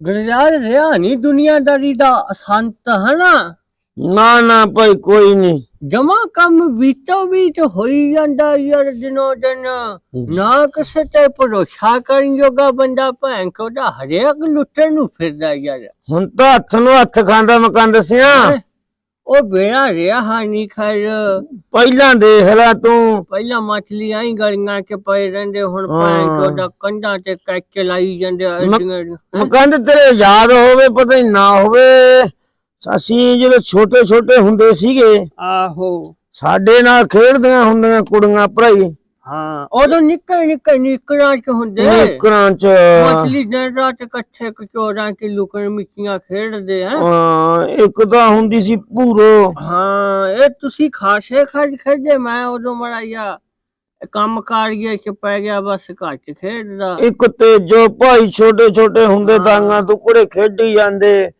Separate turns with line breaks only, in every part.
ਗਰਜਾਲ ਰਿਹਾ ਨਹੀਂ ਦੁਨੀਆਦਾਰੀ ਦਾ ਸੰਤ ਹਨਾ?
ਨਾ ਨਾ ਭਾਈ ਕੋਈ ਨਹੀਂ
ਜਮਾ ਕੰਮ ਬੀਤੋ ਬੀਤ ਹੋਈ ਜਾਂਦਾ ਯਾਰ ਦਿਨੋ ਦਿਨ। ਨਾ ਕਿਸੇ ਤੇ ਭਰੋਸਾ ਕਰਨ ਜੋਗਾ ਬੰਦਾ ਭੈਣ ਕੋਦਾ ਹਰੇਕ ਲੁੱਟਣ ਨੂੰ ਫਿਰਦਾ ਯਾਰ।
ਹੁਣ ਤਾਂ ਹੱਥ ਨੂੰ ਹੱਥ ਖਾਂਦਾ ਮਕਾਨ ਦੱਸਿਆ
ਉਹ ਬੇੜਾ ਰਿਹਾ ਨਹੀਂ ਖੈਰ।
ਪਹਿਲਾਂ ਦੇਖ ਲੈ ਤੂੰ।
ਪਹਿਲਾਂ ਮਛਲੀਆਂ ਹੀ ਗਲੀਆਂ ਚ ਪਏ ਰਹਿੰਦੇ ਹੁਣ। ਭੈਣ ਕੋਦਾ ਕੰਧਾਂ ਤੇ ਕੱਚ ਲਾਈ ਜਾਂਦੇ
ਮਕਾਨ ਤੇਰੇ ਯਾਦ ਹੋਵੇ ਪਤਾ ਹੀ ਨਾ ਹੋਵੇ। ਅਸੀਂ ਜਦੋਂ ਛੋਟੇ ਛੋਟੇ ਹੁੰਦੇ ਸੀਗੇ
ਆਹੋ।
ਸਾਡੇ ਨਾਲ ਖੇਡਦੀਆਂ ਹੁੰਦੀਆਂ ਕੁੜੀਆਂ ਭਰਾਈ।
ਹਾਂ ਉਦੋਂ ਨਿੱਕੇ ਨਿੱਕੇ ਨਿਕਰਾਂ ਚ ਹੁੰਦੇ
ਨਿਕਰਾਂ ਚ।
ਮਛਲੀ ਦਿਨ ਰਾਤ ਇਕੱਠੇ ਕਚੋਰਾਂ ਕੇ ਲੁਕਣ ਮਿੱਚੀਆਂ ਖੇਡਦੇ ਆ।
ਹਾਂ, ਇੱਕ ਤਾਂ ਹੁੰਦੀ ਸੀ ਭੂਰੋ।
ਹਾਂ ਇਹ ਤੁਸੀਂ ਖਾਸੇ ਖੜ ਖੇਡੇ ਮੈਂ ਉਦੋਂ ਮਰਾਇਆ ਕੰਮ ਕਾਰਗੇ ਚ ਪੈ ਗਿਆ ਬਸ ਘੱਟ ਖੇਡਦਾ।
ਇੱਕ ਤੇ ਜੋ ਭਾਈ ਛੋਟੇ ਛੋਟੇ ਹੁੰਦੇ ਡਾਂਗਾ ਟੁਕੜੇ ਖੇਡੀ ਜਾਂਦੇ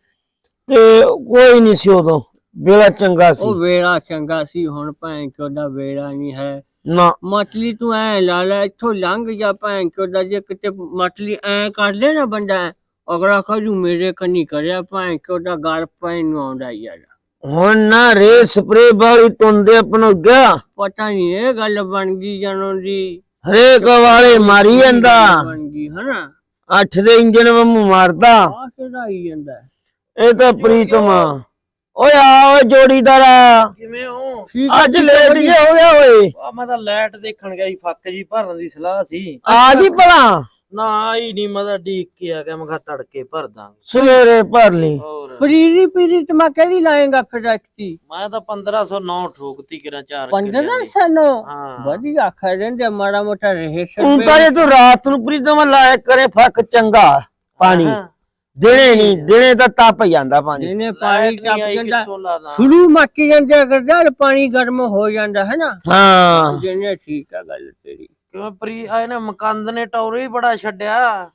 ਤੇ ਕੋਈ ਨਹੀਂ ਸੀ ਉਦੋਂ। ਵੇਲਾ ਚੰਗਾ ਸੀ।
ਉਹ ਵੇੜਾ ਚੰਗਾ ਸੀ ਹੁਣ ਭੈਣ ਚੋਦਾ ਵੇੜਾ ਨਹੀਂ ਹੈ।
ਨਾ।
ਮਛਲੀ ਤੂੰ ਐ ਲਾ ਲੈ ਇੱਥੋਂ ਲੰਘ ਜਾ ਭੈਣ ਚੋਦਾ ਜੇ ਕਿਤੇ ਮਛਲੀ ਐ ਕਰ ਲੈ ਨਾ ਬੰਦਾ ਅਗਲਾ ਕਹੂ ਮੇਰੇ ਕੰਨੀ ਕਰਿਆ ਭੈਣ ਚੋਦਾ ਗਲ ਪੈਣ ਨੂੰ ਆਉਂਦਾ ਯਾਰ
ਹੁਣ ਨਾ ਰੇ ਸਪਰੇ ਵਾਲੀ ਤੁੰਦੇ ਆਪਣੋ ਗਿਆ।
ਪਤਾ ਨਹੀਂ ਇਹ ਗੱਲ ਬਣ ਗਈ ਜਾਨੋਂ ਦੀ।
ਹਰੇਕ ਵਾਲੇ ਮਾਰੀ ਜਾਂਦਾ।
ਬਣ ਗਈ ਹਨਾ?
ਅੱਠ ਦੇ ਇੰਜਨ ਵਾਂਗੂ ਮਾਰਦਾ।
ਆ ਕਿਹੜਾ ਆਈ ਜਾਂਦਾ?
ਇਹ ਤਾਂ ਪ੍ਰੀਤਮਾ ਓਏ ਆ ਓਏ ਜੋੜੀਦਾਰਾ
ਕਿਵੇਂ ਹੋ?
ਅੱਜ ਲੇਟ ਜੇ ਹੋ ਗਿਆ ਓਏ।
ਆ ਮੈਂ ਤਾਂ ਲਾਈਟ ਦੇਖਣ ਗਿਆ ਸੀ ਫੱਕ ਜੀ ਭਰਨ ਦੀ ਸਲਾਹ ਸੀ।
ਆ ਜੀ ਭਲਾ?
ਨਾ ਆਈ ਨਹੀਂ ਮੈਂ ਤਾਂ ਡੀਕ ਕੇ ਆ ਗਿਆ ਮੈਂ ਕਿਹਾ ਤੜਕੇ ਭਰ ਦਾਂਗੇ।
ਸਵੇਰੇ ਭਰ ਲਈ।
ਹੋਰ।
ਪਰੀਰੀ ਪੀਰੀ ਤੇ ਮੈਂ ਕਿਹੜੀ ਲਾਏਗਾ ਫਿਰ ਰੱਖਤੀ
ਮੈਂ ਤਾਂ 1509 ਠੋਕਤੀ ਕਿਰਾਂ ਚਾਰ
ਪੰਦਰਾਂ
ਦੀ।
ਸਨੋ
ਹਾਂ।
ਵਧੀਆ ਖਾ ਰਹਿੰਦੇ ਮਾੜਾ ਮੋਟਾ ਰਹੇ
ਹੁਣ ਤਾਂ ਜੇ ਤੂੰ ਰਾਤ ਨੂੰ ਪ੍ਰੀਤਮਾ ਲਾਇਆ ਕਰੇ ਫੱਕ ਚੰਗਾ ਪਾਣੀ।
ਹਾਂ।
ਦਿਨੇ ਨਹੀਂ ਦਿਨੇ ਤਾਂ ਤਪ ਜਾਂਦਾ ਪਾਣੀ।
ਜਿਹਨੇ ਪਾਣੀ ਟੱਪ ਜਾਂਦਾ।
ਕਿੱਥੋਂ ਲਾ ਦਾਂ
ਸ਼ੁਰੂ ਮੱਕੀ ਜਾਂਦੇ ਅਗਰ ਜਲ ਪਾਣੀ ਗਰਮ ਹੋ ਜਾਂਦਾ ਹੈ ਨਾ
ਹਾਂ।
ਜਿਹਨੇ ਠੀਕ ਆ ਗੱਲ ਤੇਰੀ।
ਕਿਵੇਂ ਪ੍ਰੀ ਆਏ ਨਾ ਮਕੰਦ ਨੇ ਟੌਰੇ ਹੀ ਬੜਾ ਛੱਡਿਆ।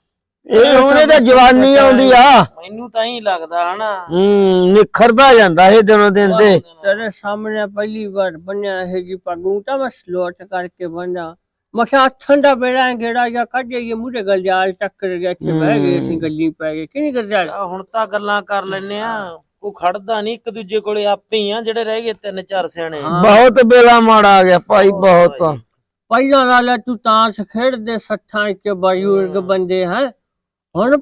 ਇਹ ਹੁਣੇ ਤਾਂ ਜਵਾਨੀ ਆਉਂਦੀ ਆ।
ਮੈਨੂੰ ਤਾਂ ਹੀ ਲੱਗਦਾ ਹਨਾ?
ਹੂੰ ਨਿਖਰਦਾ ਜਾਂਦਾ ਇਹ ਦਿਨੋਂ ਦਿਨ ਤੇ।
ਤੇਰੇ ਸਾਹਮਣੇ ਪਹਿਲੀ ਵਾਰ ਬਣਿਆ ਹੈ ਜੀ ਪਗੂ ਤਾਂ ਮੈਂ ਸਲੋਟ ਕਰਕੇ ਬੰਦਾ ਮੈਂ ਕਿਹਾ ਠੰਡਾ ਬੇੜਾ ਗੇੜਾ ਜਾਂ ਕੱਢ ਜਾਈਏ ਮੂਰੇ ਗਲਜਾਲ ਟੱਕਰ ਗਿਆ ਕਿ ਬਹਿ ਗਏ ਅਸੀਂ ਗੱਲੀ ਪੈ ਗਏ ਕਿ ਨਹੀਂ ਗਲਜਾਲ
ਆ ਹੁਣ ਤਾਂ ਗੱਲਾਂ ਕਰ ਲੈਨੇ ਆ ਉਹ ਖੜਦਾ ਨਹੀਂ ਇੱਕ ਦੂਜੇ ਕੋਲੇ ਆਪੇ ਹੀ ਆ ਜਿਹੜੇ ਰਹਿ ਗਏ ਤਿੰਨ ਚਾਰ ਸਿਆਣੇ।
ਬਹੁਤ ਬੇਲਾ ਮਾੜਾ ਆ ਗਿਆ ਭਾਈ ਬਹੁਤ।
ਪਹਿਲਾਂ ਲਾਲਾ ਤੂੰ ਤਾਂਸ ਖੇਡਦੇ ਸੱਠਾਂ ਚ ਬਜ਼ੁਰਗ ਬੰਦੇ ਹੈ। ਹੁਣ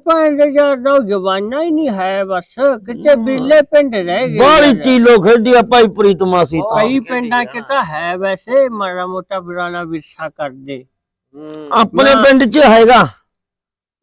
ਯਾਰ ਦਾ ਜਵਾਨਾ ਹੀ ਨਹੀਂ ਹੈ ਬਸ ਕਿਤੇ ਬਿਰਲੇ ਪਿੰਡ ਰਹਿ ਗਏ
ਬਾਲੀ। ਕੀਲੋ ਖੇਡੀ ਆ ਭਾਈ ਪ੍ਰੀਤਮਾ ਸੀ ਤਾਂ।
ਕਈ ਪਿੰਡਾਂ ਚ ਤਾਂ ਹੈ ਵੈਸੇ ਮਾੜਾ ਮੋਟਾ ਪੁਰਾਣਾ ਵਿਰਸਾ ਕਰਦੇ।
ਆਪਣੇ ਪਿੰਡ 'ਚ ਹੈਗਾ।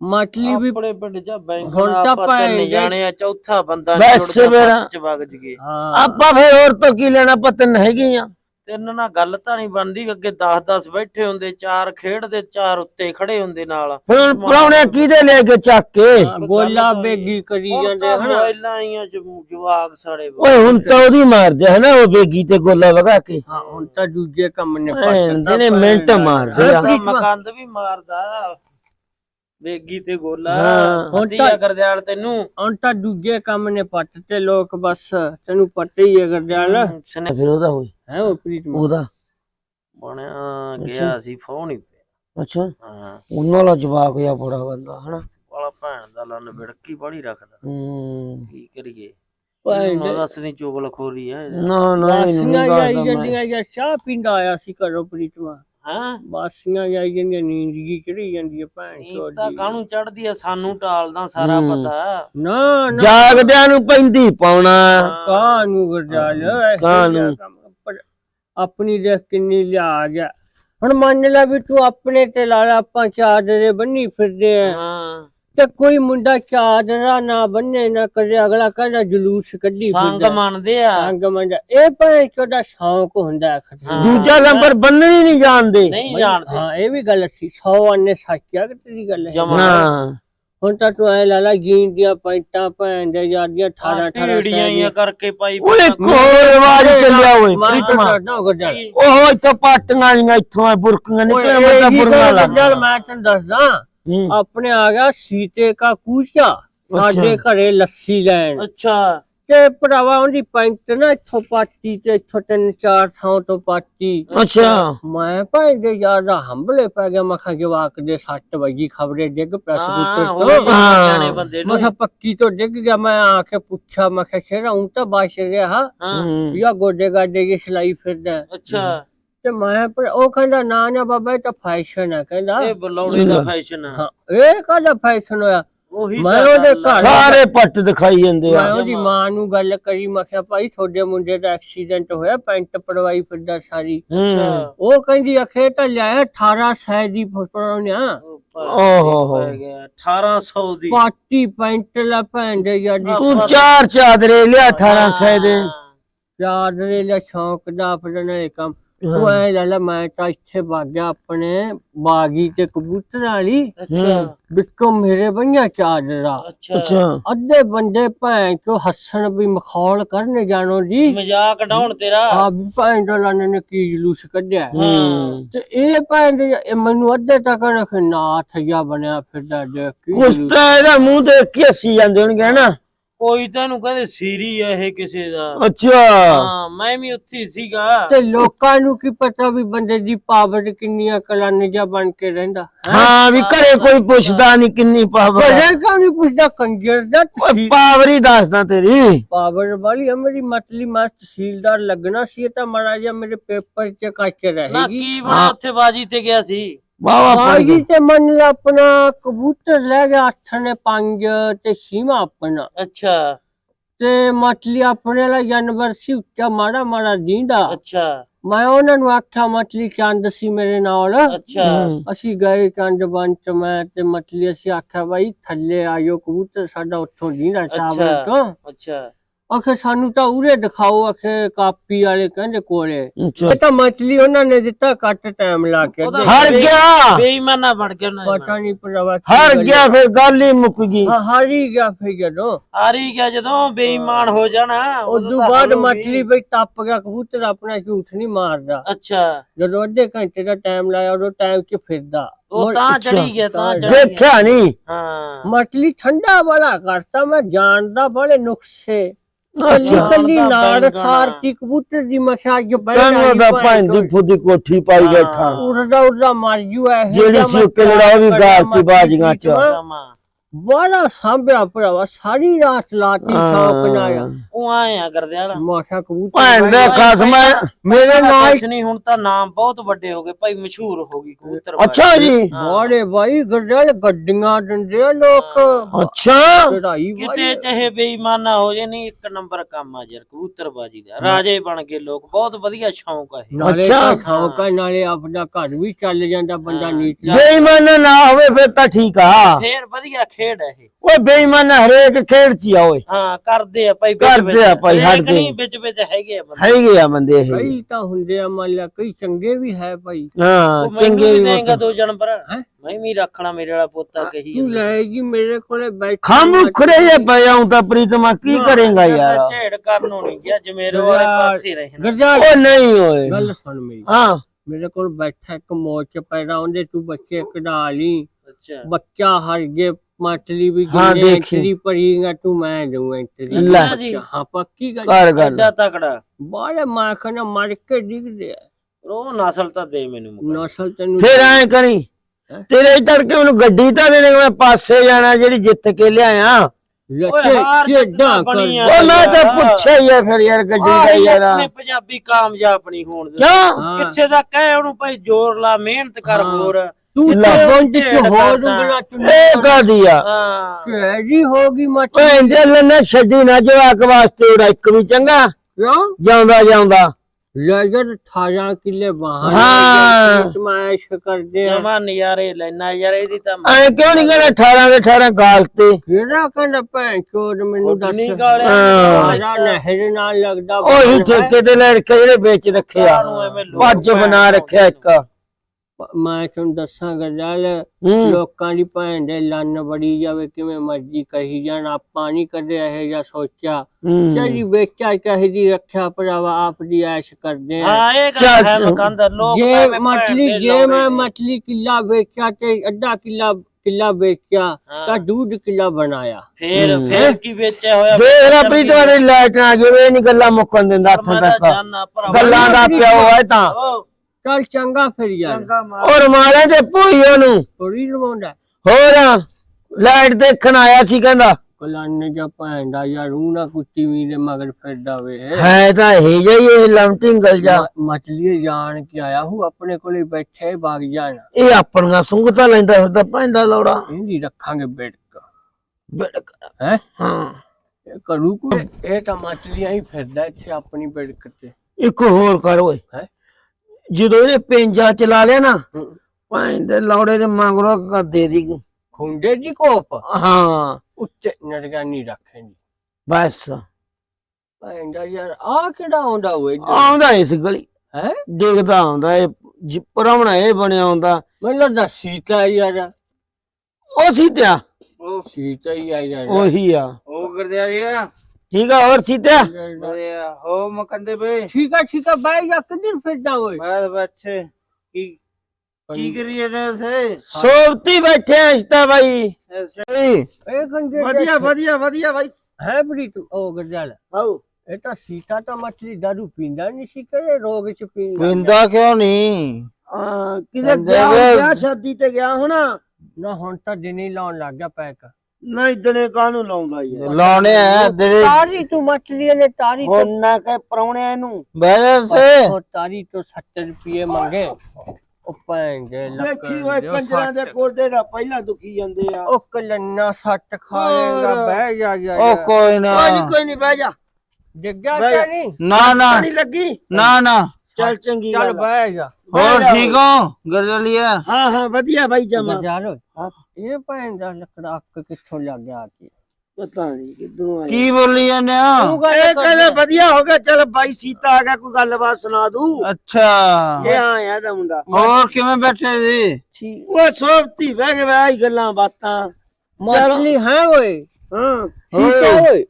ਮਛਲੀ ਵੀ
ਆਪਣੇ ਪਿੰਡ ਚ ਬੈਂਕ
ਹੁਣ ਤਾਂ ਭਾਵੇਂ
ਜਾਣੇ ਆ ਚੌਥਾ ਬੰਦਾ
ਬਸ
ਨੀ ਜੁੜਦਾ ਚ ਵਗ ਜਗੇ
ਆਪਾਂ ਫਿਰ ਹੋਰ ਤੋਂ ਕੀ ਲੈਣਾ ਪਤਨ ਹੈਗੀ ਆ।
ਤਿੰਨ ਨਾਲ ਗੱਲ ਤਾਂ ਨਹੀਂ ਬਣਦੀ ਅੱਗੇ 10 10 ਬੈਠੇ ਹੁੰਦੇ ਚਾਰ ਖੇਡਦੇ ਚਾਰ ਉੱਤੇ ਖੜੇ ਹੁੰਦੇ ਨਾਲ।
ਹੁਣ ਪਰਾਉਣੇ ਕਿਹਦੇ ਲੈ ਕੇ ਚੱਕ ਕੇ?
ਗੋਲਾ ਬੇਗੀ ਕਰੀ ਜਾਂਦੇ ਹਨਾ?
ਮੋਬਾਈਲਾਂ ਆਈਆਂ ਚ ਜਵਾਕ ਸਾੜੇ
ਓਏ ਹੁਣ ਤਾਂ ਉਹਦੀ ਮਾਰ ਜਾ ਹੈ ਨਾ ਉਹ ਬੇਗੀ ਤੇ ਗੋਲਾ ਵਗਾ ਕੇ।
ਹਾਂ ਹੁਣ ਤਾਂ ਦੂਜੇ ਕੰਮ ਨੇ
ਭੈਣ ਦੇ ਨੇ ਮਿੰਟ ਮਾਰਦੇ ਆ।
ਤਾਂ ਮਕੰਦ ਵੀ ਮਾਰਦਾ। ਵੇਗੀ ਤੇ ਗੋਲਾ
ਹਾਂ,
ਹੁਣ ਤਾਂ-
ਗਰਦਿਆਲ ਤੈਨੂੰ।
ਹੁਣ ਤਾਂ ਦੂਜੇ ਕੰਮ ਨੇ ਪੱਟ ਤੇ ਲੋਕ ਬਸ ਤੈਨੂੰ ਪਤਾ ਹੀ ਹੈ ਗਰਜਾਲ
ਸਨੇ
ਫਿਰ ਉਹਦਾ ਹੋਈ?
ਹੈ ਉਹ ਪ੍ਰੀਤਮ
ਉਹਦਾ?
ਬਣਿਆ ਗਿਆ ਸੀ ਫੋਨ ਹੀ ਪਿਆ।
ਅੱਛਾ।
ਹਾਂ।
ਉਹਨਾਂ ਦਾ ਜਵਾਕ ਜਾਂ ਬੜਾ ਬੰਦਾ ਹਨਾ?
ਵਾਲਾ ਭੈਣ ਦਾ ਲੰਨ ਵਿੜਕੀ ਬੜੀ ਰੱਖਦਾ।
ਹੂੰ।
ਕੀ ਕਰੀਏ?
ਭੈਣ
ਉਹਨੂੰ ਦੱਸਣੀ ਚੁਗਲਖੋਰੀ ਹੈ
ਨਾ ਨਾ ਇਹ
ਬਾਸੀਆਂ
ਨਹੀਂ
ਜਾਈ
ਗੱਲ
ਜਾਂਦੀਆਂ ਜਾਂ ਚਾਹ ਪੀਂਦਾ ਆਇਆ ਸੀ ਘਰੋਂ ਪ੍ਰੀਤਮਾ
ਹਾਂ।
ਬਾਸੀਆਂ ਜਾਈ ਜਾਂਦੀਆਂ ਨੀਂਦ ਜੀ ਚੜੀ ਜਾਂਦੀ ਹੈ ਭੈਣ ਚੋਦ
ਤਾਂ
ਦੀ।
ਕਾਹਨੂੰ ਚੜਦੀ ਆ? ਸਾਨੂੰ ਟਾਲਦਾ ਸਾਰਾ
ਹੂੰ।
ਪਤਾ।
ਨਾ ਨਾ।
ਜਾਗਦਿਆਂ ਨੂੰ ਪੈਂਦੀ ਪਾਉਣਾ।
ਕਾ ਨੂੰ ਗਰਜਾਲ
ਕਾਹ ਨੂੰ?
ਆਪਣੀ ਦੇਖ ਕਿੰਨੀ ਲਿਆ ਗਿਆ ਹੁਣ ਮੰਨ ਲੈ ਵੀ ਤੂੰ ਆਪਣੇ ਤੇ ਲਾਲਾ ਆਪਾਂ ਚਾਦਰੇ ਬੰਨੀ ਫਿਰਦੇ ਆ।
ਹਾਂ।
ਤੇ ਕੋਈ ਮੁੰਡਾ ਚਾਦਰਾ ਨਾ ਬੰਨੇ ਨਾ ਕਰੇ ਅਗਲਾ ਕਹਿੰਦਾ ਜਲੂਸ ਕੱਢੀ
ਸੰਗ
ਫਿਰਦਾ।
ਮੰਨਦੇ ਆ।
ਸੰਗ ਮੰਡਾ ਇਹ ਭਾਵੇਂ ਚੋਦਾ ਸ਼ੌਂਕ ਹੁੰਦਾ
ਹਾਂ।
ਦੂਜਾ ਨੰਬਰ ਬੰਨਣੀ ਨਹੀਂ ਜਾਣਦੇ।
ਨਹੀਂ ਜਾਣਦੇ।
ਹਾਂ ਇਹ ਵੀ ਗੱਲ ਸੀ 100 ਆਨੇ ਸੱਚਿਆ ਕਿ ਤੇਰੀ ਗੱਲ ਹੈ?
ਜਮਾਂ।
ਹਾਂ।
ਹੁਣ ਤਾਂ ਤੂੰ ਐ ਲਾਲਾ ਜੀਨ ਦੀਆਂ ਪੈਂਟਾਂ ਭੈਣ ਦੇ ਜਾਂਦੀਆਂ 18 18
ਟੀੜੀਆਂ ਹੀ ਕਰਕੇ ਪਾਈ
ਓਏ ਕੋਲ ਰਿਵਾਜ ਚੱਲਿਆ ਓਏ ਪ੍ਰੀਤਮਾ ਉਹ ਇੱਥੇ ਪਾਟੀਆਂ ਨਹੀਂ ਇੱਥੋਂ ਆ ਬੁਰਕੀਆਂ ਨਿਕਲੇ ਮੈਂ ਤਾਂ ਬੁਰਕੀਆਂ ਲੱਗ
ਗਰਜਾਲ ਮੈਂ ਤੈਨੂੰ ਦੱਸਦਾ। ਆਪਣੇ ਆ ਗਿਆ ਸੀਤੇ ਕਾ ਕੂਚਾ ਸਾਡੇ ਘਰੇ ਲੱਸੀ ਲੈਣ।
ਅੱਛਾ।
ਤੇ ਭਰਾਵਾ ਉਹਦੀ ਪੈਂਟ ਨਾ ਇੱਥੋਂ ਪਾਟੀ ਤੇ ਇੱਥੋਂ ਤਿੰਨ ਚਾਰ ਥਾਂ ਤੋਂ ਪਾਟੀ
ਅੱਛਾ।
ਮੈਂ ਭਾਈ ਦੇ ਯਾਰ ਦਾ ਹੰਬਲੇ ਪੈ ਗਿਆ ਮੈਂ ਕਿਹਾ ਜਵਾਕ ਦੇ ਸੱਟ ਵਜੀ ਖਬਰੇ ਡਿੱਗ ਤੋਂ।
ਸਿਆਣੇ ਬੰਦੇ
ਮੈਂ
ਨੂੰ
ਕਿਹਾ ਪੱਕੀ ਤੋਂ ਡਿੱਗ ਗਿਆ ਮੈਂ ਆ ਕੇ ਪੁੱਛਿਆ ਮੈਂ ਕਿਹਾ ਸ਼ੇਰਾ ਹੁਣ ਤਾਂ ਬਾਸ਼ ਰਿਹਾ।
ਹਾਂ।
ਯਾ ਗੋਡੇ ਗਾਡੇ ਦੀ ਸਲਾਈ ਫਿਰਦਾ।
ਅੱਛਾ।
ਤੇ ਮੈਂ ਪਰ ਉਹ ਕਹਿੰਦਾ ਨਾ ਨਾ ਬਾਬਾ ਇਹ ਤਾਂ ਫੈਸ਼ਨ ਹੈ ਕਹਿੰਦਾ।
ਇਹ ਬਲੌੜੇ ਦਾ ਫੈਸ਼ਨ ਆ।
ਹਾਂ ਇਹ ਕਾਹਦਾ ਫੈਸ਼ਨ ਹੋਇਆ?
ਉਹੀ
ਮੈਂ
ਤਾਂ
ਉਹਦੇ
ਆ।
ਘਰ
ਸਾਰੇ ਪੱਟ ਦਿਖਾਈ ਜਾਂਦੇ
ਮੈਂ
ਆ
ਉਹਦੀ ਮਾਂ ਨੂੰ ਗੱਲ ਕਰੀ ਮੈਂ ਕਿਹਾ ਭਾਈ ਤੁਹਾਡੇ ਮੁੰਡੇ ਦਾ ਐਕਸੀਡੈਂਟ ਹੋਇਆ ਪੈਂਟ ਪੜਵਾਈ ਫਿਰਦਾ ਸਾਰੀ। ਉਹ ਕਹਿੰਦੀ ਅਖੇ ਤਾਂ ਲਿਆਇਆ 18 ਸਾਲ ਦੀ ਪੜਾਉਣਿਆ
ਓਹੋ ਹੋ।
ਪੈ ਗਿਆ 1800 ਦੀ।
ਪਾਟੀ ਪੈਂਟ ਲਾ ਭੈਣ ਦੇ ਯਾਦੀ
ਤੂੰ ਚਾਰ ਚਾਦਰੇ ਲਿਆ 1800 ਦੇ।
ਯਾਦ ਦੇ ਲਿਆ ਸ਼ੌਂਕ ਦਾ ਆਪਣੇ ਕੰਮ। ਤੂੰ ਐ ਲੈ ਲੈ ਮੈਂ ਤਾਂ ਇੱਥੇ ਵਗ ਗਿਆ ਆਪਣੇ ਬਾਗੀ ਤੇ ਕਬੂਤਰ ਵਾਲੀ।
ਅੱਛਾ।
ਬਿੱਕੋ ਮੇਰੇ ਬੰਨਿਆ ਚਾਦਰਾ।
ਅੱਛਾ।
ਅੱਛਾ।
ਅੱਧੇ ਬੰਦੇ ਭੈਣ ਚੋ ਹੱਸਣ ਵੀ ਮਖੌਲ ਕਰਨ ਜਾਣੋ ਜੀ।
ਮਜ਼ਾਕ ਡਾਉਣ ਤੇਰਾ।
ਆ ਵੀ ਭੈਣ ਡੋਲਾ ਨੇ ਕੀ ਜਲੂਸ ਕੱਢਿਆ।
ਹੂੰ।
ਤੇ ਇਹ ਭੈਣ ਦੇ ਇਹ ਮੈਨੂੰ ਅੱਧੇ ਤੱਕ ਰੱਖ ਨਾ ਥਈਆ ਬਣਿਆ ਫਿਰਦਾ ਦੇਖ ਕੀ।
ਕੁਛ
ਜਲੂਸ।
ਤਾਂ ਇਹਦਾ ਮੂੰਹ ਦੇਖ ਕੇ ਹੱਸੀ ਜਾਂਦੇ ਹੋਣਗੇ ਨਾ?
ਕੋਈ ਤੈਨੂੰ ਕਹਿੰਦੇ ਸੀਰੀ ਆ ਇਹ ਕਿਸੇ ਦਾ?
ਅੱਛਾ।
ਹਾਂ ਮੈਂ ਵੀ ਉੱਥੇ ਹੀ ਸੀਗਾ।
ਤੇ ਲੋਕਾਂ ਨੂੰ ਕੀ ਪਤਾ ਵੀ ਬੰਦੇ ਦੀ ਪਾਵਰ ਕਿੰਨੀਆਂ ਕਲਾਨਿਜਾ ਬਣ ਕੇ ਰਹਿੰਦਾ?
ਹਾਂ? ਵੀ ਘਰੇ ਕੋਈ ਪੁੱਛਦਾ ਨਹੀਂ ਕਿੰਨੀ ਪਾਵਰ ਹੈ
ਬੜੇ ਕਾ ਨਹੀਂ ਪੁੱਛਦਾ? ਕੰਜਰ ਦਾ
ਓਏ ਪਾਵਰ ਹੀ ਦੱਸਦਾ ਤੇਰੀ।
ਪਾਵਰ ਵਾਲੀ ਆ ਮੇਰੀ ਮਤਲੀ ਮੈਂ ਤਹਿਸੀਲਦਾਰ ਲੱਗਣਾ ਸੀ ਇਹ ਤਾਂ ਮਾੜਾ ਜਿਹਾ ਮੇਰੇ ਪੇਪਰ ਚ ਕੱਚ
ਨਾ
ਰਹੇਗੀ।
ਕੀ ਬਣਾ ਉੱਥੇ ਬਾਜੀ ਤੇ ਗਿਆ ਸੀ?
ਵਾਵਾ
ਆਗੀ ਤੇ ਮੰਨ ਲਾ ਆਪਣਾ ਕਬੂਤਰ ਲੈ ਗਿਆ ਅੱਠ ਨੇ ਪੰਜ ਤੇ ਸੀਮਾ ਆਪਣਾ।
ਅੱਛਾ।
ਤੇ ਮਤਲੀ ਆਪਣੇ ਵਾਲਾ ਜਾਨਵਰ ਸੀ ਉੱਚਾ ਮਾੜਾ ਮਾੜਾ ਦੀਂਦਾ।
ਅੱਛਾ।
ਮੈਂ ਉਹਨਾਂ ਨੂੰ ਆਖਿਆ ਮਤਲੀ ਚੰਦ ਸੀ ਮੇਰੇ ਨਾਲ।
ਅੱਛਾ।
ਅਸੀਂ ਗਏ ਚੰਦ ਬਨ ਚ ਮੈਂ ਤੇ ਮਤਲੀ ਅਸੀਂ ਆਖਿਆ ਬਾਈ ਥੱਲੇ ਆਇਓ ਕਬੂਤਰ ਸਾਡਾ ਉੱਥੋਂ ਦੀਂਦਾ ਟਾਵਰ। ਤੋਂ
ਅੱਛਾ।
ਆਖੇ ਸਾਨੂੰ ਤਾਂ ਉਰੇ ਦਿਖਾਓ ਆਖੇ ਕਾਪੀ ਵਾਲੇ ਕਹਿੰਦੇ ਕੋਲੇ। ਇਹ ਤਾਂ ਮਤਲੀ ਉਹਨਾਂ ਨੇ ਦਿੱਤਾ ਘੱਟ ਟਾਈਮ ਲਾ ਕੇ।
ਹਰ ਗਿਆ!
ਬੇਈਮਾਨਾ ਬਣ ਗਿਆ ਉਹਨਾਂ
ਪਤਾ ਨਹੀਂ ਪਰਵਾ
ਹਰ ਗਿਆ ਫਿਰ ਗੱਲ ਹੀ ਮੁੱਕ ਗਈ।
ਹਾਂ ਹਾਰੀ ਗਿਆ ਫਿਰ ਜਦੋਂ।
ਹਾਰੀ ਗਿਆ ਜਦੋਂ ਬੇਈਮਾਨ ਹੋ ਜਾਣਾ
ਉਸ
ਉਦੋਂ
ਬਾਅਦ। ਮਤਲੀ ਬਈ ਟੱਪ ਗਿਆ ਕਬੂਤਰ ਆਪਣਾ ਝੂਠ ਨਹੀਂ ਮਾਰਦਾ।
ਅੱਛਾ।
ਜਦੋਂ ਅੱਧੇ ਘੰਟੇ ਦਾ ਟਾਈਮ ਲਾਇਆ ਉਦੋਂ ਟਾਈਮ 'ਚ ਫਿਰਦਾ।
ਉਹ ਤਾਂ। ਚੜੀ ਗਿਆ ਤਾਂ ਚੜੀ ਗਿਆ
ਦੇਖਿਆ ਨਹੀਂ।
ਹਾਂ।
ਮਤਲੀ ਠੰਡਾ ਵਾਲਾ ਕਰਤਾ ਮੈਂ ਜਾਣਦਾ ਬੜੇ ਨੁਕਸੇ। ਕੱਲੀ
ਅੱਛਾ।
ਕੱਲੀ
ਜਾਣਦਾ
ਨਾੜ
ਬੈਂਗਣਾ।
ਖਾਰ ਕੀ ਕਬੂਤਰ ਦੀ ਮਖਾ ਜੋ
ਤੈਨੂੰ ਦਾ ਭੈਣ ਦੀ ਫੁੱਦੀ ਕੋਠੀ ਪਾਈ ਬੈਠਾ।
ਉੜਦਾ ਉੜਦਾ ਮਰ ਜੂ ਐ
ਜਿਹੜੀ ਸੀ ਉਹ ਕਿਲੜਾ ਉਹ ਵੀ ਗਾਲਤੀ ਬਾਜੀਆਂ ਚ।
ਬੜਾ ਸਾਂਭਿਆ ਭਰਾਵਾ ਸਾਰੀ ਰਾਤ ਲਾਤੀ ਸ਼ੌਕ ਨਾਲ
ਉਹ ਆਇਆ ਗਰਦਿਆਲਾ
ਮਾਸ਼ਾ ਕਬੂਤਰ
ਭੈਣ ਦੇ ਖਸਮ
ਮੇਰੇ ਨਾਲ
ਕੁਛ ਨਹੀਂ ਹੁਣ ਤਾਂ ਨਾਮ ਬਹੁਤ ਵੱਡੇ ਹੋ ਗਏ ਭਾਈ ਮਸ਼ਹੂਰ ਹੋ ਗਈ ਕਬੂਤਰ
ਅੱਛਾ ਜੀ।
ਬੜੇ ਬਾਈ ਗੱਡਲ ਗੱਡੀਆਂ ਦਿੰਦੇ ਆ ਲੋਕ।
ਅੱਛਾ।
ਚੜਾਈ
ਕਿਤੇ ਚਾਹੇ ਬੇਈਮਾਨਾ ਹੋ ਜੇ ਨਹੀਂ ਇੱਕ ਨੰਬਰ ਕੰਮ ਆ ਯਾਰ ਕਬੂਤਰਬਾਜੀ ਦਾ। ਰਾਜੇ ਬਣ ਗਏ ਲੋਕ ਬਹੁਤ ਵਧੀਆ ਸ਼ੌਂਕ ਆ ਇਹ।
ਨਾਲੇ
ਅੱਛਾ।
ਨਾਲੇ ਆਪਣਾ ਘਰ ਵੀ ਚੱਲ ਜਾਂਦਾ ਬੰਦਾ ਨੀਚ
ਬੇਈਮਾਨ ਨਾ ਹੋਵੇ ਫਿਰ ਤਾਂ ਠੀਕ ਆ।
ਫੇਰ ਵਧੀਆ ਖੇਡ ਹੈ ਇਹ।
ਓਏ ਬੇਈਮਾਨ ਹਰੇਕ ਖੇਡ ਚ ਆ ਓਏ।
ਹਾਂ ਕਰਦੇ ਆ ਭਾਈ
ਕਰਦੇ ਆ ਭਾਈ, ਹਟਦੇ।
ਨਹੀਂ ਵਿੱਚ ਵਿੱਚ ਹੈਗੇ ਆ ਬੰਦੇ।
ਹੈਗੇ ਆ ਬੰਦੇ ਇਹ।
ਕਈ ਤਾਂ ਹੁੰਦੇ ਆ ਮੰਨ ਲਾ ਕਈ ਚੰਗੇ ਵੀ ਹੈ ਭਾਈ।
ਹਾਂ ਚੰਗੇ
ਵੀ ਦੇਂਗਾ। ਦੋ ਜਾਨਵਰ? ਮੈਂ ਵੀ ਰੱਖਣਾ ਮੇਰੇ ਵਾਲਾ ਪੋਤਾ ਕਹੀ
ਤੂੰ ਲੈ ਜੀ ਮੇਰੇ ਕੋਲੇ ਬੈਠ
ਖੰਭ ਖੁਰੇ ਜੇ ਪਿਆ ਹੂੰ ਤਾਂ ਪ੍ਰੀਤਮਾ ਕੀ ਕਰੇਗਾ ਯਾਰ।
ਝੇੜ ਕਰਨ ਨਹੀਂ ਗਿਆ ਜਮੇਰੋ ਵਾਲੇ ਪਾਸੇ ਰਹਿਣਾ।
ਗਰਜਾ
ਓ ਨਹੀਂ ਓਏ।
ਗੱਲ ਸੁਣ ਮੇਰੀ।
ਹਾਂ।
ਮੇਰੇ ਕੋਲ ਬੈਠਾ ਇੱਕ ਮੋਚ ਪੈਦਾ ਉਹਦੇ ਤੂੰ ਬੱਚੇ ਕਢਾ ਲਈ।
ਅੱਛਾ।
ਬੱਚਾ ਹਰ ਜੇ ਮਟਲੀ ਵੀ
ਹਾਂ,
ਜਿੰਨੇ
ਦੇਖੀ।
ਐਂਟਰੀ ਭਰੀਗਾ ਤੂੰ ਮੈਂ ਦਊਂ ਐਂਟਰੀ
ਲੈ।
ਜੀ।
ਹਾਂ ਪੱਕੀ ਗੱਲ
ਕਰ ਗੱਲ
ਐਡਾ ਤਕੜਾ
ਬਾਰੇ ਮਾਖਣਾ ਮਰ ਕੇ ਡਿੱਗਦੇ ਆ
ਉਹ ਨਸਲ ਤਾਂ ਦੇ ਮੈਨੂੰ ਮੁਕਾ।
ਨਸਲ ਤੈਨੂੰ
ਫਿਰ ਐ ਕਰੀ
ਹੈਂ?
ਤੇਰੇ ਹੀ ਤੜਕੇ ਮੈਨੂੰ ਗੱਡੀ ਤਾਂ ਦੇ ਦੇ ਮੈਂ ਪਾਸੇ ਜਾਣਾ ਜਿਹੜੀ ਜਿੱਤ ਕੇ ਲਿਆਇਆ
ਹਾਰ ਬਣੀ ਆ।
ਮੈਂ ਤਾਂ ਪੁੱਛਿਆ ਹੀ ਆ ਫਿਰ ਯਾਰ ਗੱਡੀ
ਆਹ
ਦਾ ਯਾਰ
ਆਪਣੇ ਪੰਜਾਬੀ ਕਾਮਯਾਬ ਨਹੀਂ ਹੋਣ ਦੇ
ਕਿਉਂ
ਹਾਂ।
ਕਿੱਥੇ ਦਾ ਕਹਿ ਉਹਨੂੰ ਭਾਈ ਜ਼ੋਰ ਲਾ ਮਿਹਨਤ ਕਰ
ਹਾਂ।
ਹੋਰ
ਤੂੰ
ਲੈ।
ਚ
ਕਰਦਾ।
ਉਂਗਲਾ ਤੂੰ
ਇਹ ਕਾਦੀ ਆ?
ਹਾਂ।
ਕਿਹੜੀ ਹੋਗੀ ਮਟ
ਭੈਣ ਦੇ ਲੈਣਾ ਛੱਡੀ ਨਾ ਜਵਾਕ ਵਾਸਤੇ ਉਹਦਾ ਇੱਕ ਵੀ ਚੰਗਾ।
ਕਿਉਂ?
ਜਾਉਂਦਾ ਜਾਉਂਦਾ।
ਰਜਰ 18 ਕਿੱਲੇ ਬਾਹਰ
ਹਾਂ।
ਮਾਇਸ਼ ਕਰਦੇ ਆ।
ਜਮਾ ਨਜ਼ਾਰੇ ਲੈਣਾ ਯਾਰ ਇਹਦੀ ਤਾਂ
ਐ ਕਿਉਂ ਨਹੀਂ ਕਹਿੰਦਾ 18 ਦੇ 18 ਗਾਲ ਤੇ?
ਕਿਹੜਾ ਕਹਿੰਦਾ ਭੈਣ ਚੋਦ ਮੈਨੂੰ ਦੱਸ।
ਨਹੀਂ ਗਾਲਿਆ
ਹਾਂ।
ਸਾਰਾ ਨਹਿਰ ਨਾਲ ਲੱਗਦਾ
ਉਹੀ
ਬਾਹਰ ਹੈ।
ਠੇਕੇ ਤੇ ਲੈ ਰੱਖਿਆ ਜਿਹੜੇ ਵੇਚ ਰੱਖਿਆ
ਨੂੰ ਐਵੇਂ ਲੋਕ
ਪੱਜ ਬਣਾ ਰੱਖਿਆ ਇੱਕ।
ਮੈਂ ਤੁਹਾਨੂੰ ਦੱਸਾਂਗਾ ਗੱਲ
ਹੂੰ
ਲੋਕਾਂ ਦੀ ਭੈਣ ਦੇ ਲੰਨ ਬੜੀ ਜਾਵੇ ਕਿਵੇਂ ਮਰਜ਼ੀ ਕਹੀ ਜਾਣ ਆਪਾਂ ਨਹੀਂ ਕਦੇ ਇਹ ਜਾਂ ਸੋਚਿਆ
ਹੂੰ।
ਚਾਹੀ ਵੇਚਿਆ ਚਾਹੇ ਦੀ ਰੱਖਿਆ ਭਰਾਵਾ ਆਪ ਦੀ ਐਸ਼ ਕਰਦੇ ਆ
ਹਾਂ ਇਹ ਗੱਲ
ਚੱਲ।
ਹੈ ਮਕੰਦਰ ਲੋਕ
ਜੇ
ਐਵੇਂ ਭੈਣ
ਮਛਲੀ
ਦੇ
ਜੇ
ਲਾਉਣੇ
ਮੈਂ
ਨੇ।
ਮਛਲੀ ਕਿੱਲਾ ਵੇਚਿਆ ਤੇ ਅੱਧਾ ਕਿੱਲਾ ਕਿੱਲਾ ਵੇਚਿਆ
ਹਾਂ।
ਤਾਂ ਡੂਢ ਕਿੱਲਾ ਬਣਾਇਆ
ਫੇਰ
ਹੂੰ।
ਫੇਰ ਕੀ ਵੇਚਿਆ ਹੋਇਆ
ਦੇਖ ਲੈ ਪ੍ਰੀਤ ਵਾਲੀ ਲਾਈਟ ਨਾ ਜਿਵੇਂ ਨਹੀਂ ਗੱਲਾਂ ਮੁੱਕਣ ਦਿੰਦਾ ਹੱਥੋਂ
ਮੈਂ ਤਾਂ
ਤੱਕ
ਜਾਨਾ ਭਰਾਵਾ
ਗੱਲਾਂ ਦਾ ਪਿਓ ਹੈ ਤਾਂ
ਓ,
ਚੱਲ ਚੰਗਾ ਫਿਰ ਯਾਰ।
ਚੰਗਾ ਮਾਰ
ਔਰ ਮਾਰੇ ਤੇ ਭੂਈ ਉਹਨੂੰ
ਥੋੜੀ ਲਵਾਉਂਦਾ
ਹੋਰ ਲਾਈਟ ਦੇਖਣ ਆਇਆ ਸੀ ਕਹਿੰਦਾ।
ਕਲਾਨੇ ਜਾਂ ਭੈਂਦਾ ਯਾਰ ਉਹ ਨਾ ਕੁੱਤੀ ਵੀ ਦੇ ਮਗਰ ਫਿਰਦਾ ਵੇ
ਹੈ। ਤਾਂ ਇਹ ਜਿਹੀ ਇਹ ਲਮਟਿੰਗ ਗਲ ਜਾ।
ਮਛਲੀ ਜਾਣ ਕੇ ਆਇਆ ਹੂੰ ਆਪਣੇ ਕੋਲੇ ਬੈਠੇ ਬਾਗ ਜਾਣਾ।
ਇਹ ਆਪਣੀਆਂ ਸੁੰਗਤਾ ਲੈਂਦਾ ਫਿਰਦਾ ਪੈਂਦਾ ਲੋੜਾ।
ਇਹਦੀ ਰੱਖਾਂਗੇ ਬੈਠ
ਬਿੜਕ।
ਹੈ?
ਹਾਂ।
ਇਹ ਕਰੂ ਕੋਈ? ਇਹ ਤਾਂ ਮਛਲੀਆਂ ਹੀ ਫਿਰਦਾ ਇੱਥੇ ਆਪਣੀ ਬੈਠ ਤੇ।
ਇੱਕ ਹੋਰ ਕਰ ਓਏ।
ਹੈਂ?
ਜਦੋਂ ਇਹਨੇ ਪੇਂਜਾ ਚਲਾ ਲਿਆ ਨਾ ਪੈਂਦੇ ਲੋੜੇ ਦੇ ਮਗਰੋਂ ਕ- ਦੇ ਦੀ
ਖੁੰਡੇ ਦੀ ਕੋਪ?
ਹਾਂ।
ਉੱਤੇ ਨਰਗਾਨੀ ਰੱਖੇਂਗੀ
ਬਸ।
ਭੈਂਦਾ ਯਾਰ ਆ ਕਿਹੜਾ ਆਉਂਦਾ ਓਏ
ਆਉਂਦਾ ਇਸ ਗਲੀ।
ਹੈ?
ਦੇਖਦਾ ਆਉਂਦਾ ਇਹ ਜ- ਪ੍ਰਾਹੁਣਾ ਇਹ ਬਣਿਆ ਆਉਂਦਾ
ਮੈਨੂੰ ਲੱਗਦਾ ਸੀਤਾ ਯਾਰ।
ਉਹ ਸੀਤਿਆ
ਉਹ
ਸੀਤਾ ਹੀ ਆ ਯਾਰ।
ਉਹੀ ਆ।
ਉਹ ਕਰਦਿਆ ਜੀ
ਠੀਕ ਆ ਹੋਰ ਸੀਤਿਆ
ਵਧੀਆ ਹੋ ਮਕੰਦੇ ਬੇ
ਠੀਕ ਆ ਠੀਕ ਆ ਬਾਈ ਜਾ ਕਿੱਧਰ ਫਿਰਦਾ ਓਏ।
ਬਾਦ ਬੱਚੇ ਕੀ ਕੀ ਕਰੀਏ ਨੇ ਉਸੇ
ਸੋਬਤੀ ਬੈਠੇ ਆ
ਇਹ ਕੰਜੇ
ਵਧੀਆ ਵਧੀਆ ਵਧੀਆ ਬਾਈ।
ਹੈ ਬੜੀ ਤੂੰ ਉਹ ਗਰਜਾਲ।
ਆਓ।
ਇਹ ਤਾਂ ਸੀਤਾ ਤਾਂ ਮਛਲੀ ਦਾਰੂ ਪੀਂਦਾ ਨਹੀਂ ਸੀ ਕਰੇ ਰੋਗ ਚ ਪੀਂਦਾ?
ਪਿੰਦਾ ਕਿਉਂ ਨਹੀਂ
ਹਾਂ ਕਿਤੇ
ਬੰਦੇ
ਗਿਆ ਸ਼ਾਦੀ ਤੇ ਗਿਆ ਹੋਣਾ।
ਨਾ ਹੁਣ ਤਾਂ ਦਿਨੇ ਲਾਉਣ ਲੱਗ ਗਿਆ ਪੈਕ।
ਨਹੀਂ ਦਨੇ ਕਾਹਨੂੰ ਲਾਉਂਦਾ ਯਾਰ?
ਲਾਉਣੇ ਆ ਤੇਰੇ
ਤਾਰੀ ਤੂੰ ਮਛਲੀ ਨੇ ਤਾਰੀ ਤੋਂ
ਹੁਣ ਨਾ ਕਹਿ ਪਰੌਣਿਆਂ ਨੂੰ
ਬਹਿ ਸੇ
ਉਹ ਤਾਰੀ ਤੋਂ 70 ਰੁਪਏ ਮੰਗੇ। ਉਹ ਪੈਂਗੇ
ਦੇਖੀ ਓਏ ਕੰਜਰਾਂ ਦੇ ਕੋਲਦੇ ਦਾ ਪਹਿਲਾਂ ਦੁਖੀ ਜਾਂਦੇ ਆ।
ਉਹ ਕਲੰਨਾ ਸੱਟ ਖਾਏਗਾ
ਹੋਰ।
ਬਹਿ ਜਾ ਜਾ
ਉਹ ਕੋਈ ਨਾ।
ਕੋਈ ਨਹੀਂ ਕੋਈ ਨਹੀਂ ਬਹਿ ਜਾ।
ਜੱਗਾ
ਬਹਿ ਜਾ।
ਨਹੀਂ
ਨਾ? ਨਾ
ਨਹੀਂ ਲੱਗੀ?
ਨਾ ਨਾ।
ਚੱਲ ਚੰਗੀ
ਚੱਲ
ਗੱਲ ਆ।
ਬਹਿ ਜਾ।
ਹੋਰ ਠੀਕ ਹੋ? ਗਰਜਲੀਆ
ਹਾਂ ਹਾਂ ਵਧੀਆ ਬਾਈ ਜਮਾ।
ਗਰਜਾਲ
ਹਾਂ।
ਇਹ ਭੈਣ ਦਾ ਲੱਕੜਾ ਅੱਕ ਕਿੱਥੋਂ ਲੱਗ ਗਿਆ ਆ ਕੇ
ਪਤਾ ਨਹੀਂ ਕਿੱਧਰੋਂ ਆਇਆ।
ਕੀ ਬੋਲੀ ਜਾਂਦੇ
ਤੂੰ
ਆ
ਗੱਲ
ਇਹ ਕਹਿੰਦੇ। ਵਧੀਆ ਹੋ ਗਿਆ ਚਲ ਬਾਈ ਸੀਤਾ ਆ ਗਿਆ ਕੋਈ ਗੱਲਬਾਤ ਸੁਣਾ ਦੂ।
ਅੱਛਾ।
ਇਹ ਆਇਆ ਦਾ ਮੁੰਡਾ।
ਹੋਰ ਕਿਵੇਂ ਬੈਠੇ ਜੀ?
ਠੀਕ।
ਉਹ ਸੋਬਤੀ ਬਹਿ ਕੇ ਆਈ ਗੱਲਾਂ ਬਾਤਾਂ।
ਮਛਲੀ ਹੈ ਓਏ?
ਹਾਂ
ਸੀਤਾ ਓਏ।